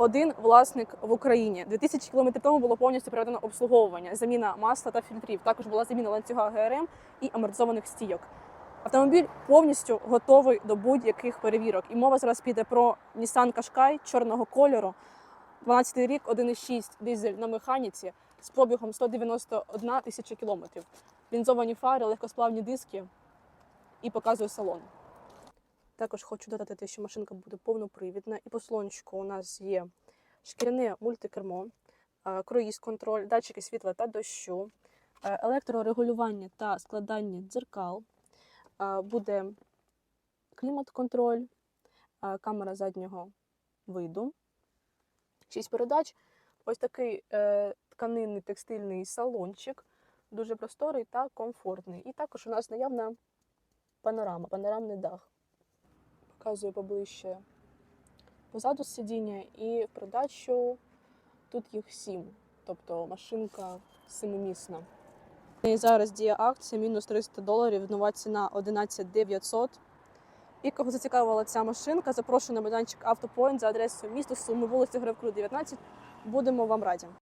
один власник в Україні. 2000 км тому було повністю проведено обслуговування, заміна масла та фільтрів. Також була заміна ланцюга ГРМ і амортизованих стійок. Автомобіль повністю готовий до будь-яких перевірок. І мова зараз піде про Nissan Qashqai чорного кольору, 12 рік, 1,6 дизель на механіці з пробігом 191 тисяча кілометрів. Лінзовані фари, легкосплавні диски і показує салон. Також хочу додати що машинка буде повнопривідна, і по салончику у нас є шкіряне мультикермо, е, круїз-контроль, датчики світла та дощу, електрорегулювання та складання дзеркал, буде клімат-контроль, камера заднього виду, 6 передач, ось такий е, тканинний текстильний салончик, дуже просторий та комфортний. І також у нас наявна панорама, панорамний дах показую поближче позаду сидіння і в продачу тут їх сім, тобто машинка семимісна. І зараз діє акція мінус 300 доларів, нова ціна 11 900. І кого зацікавила ця машинка, запрошую на майданчик Автопоінт за адресою місто Суми, вулиця Гревкру, 19. Будемо вам раді.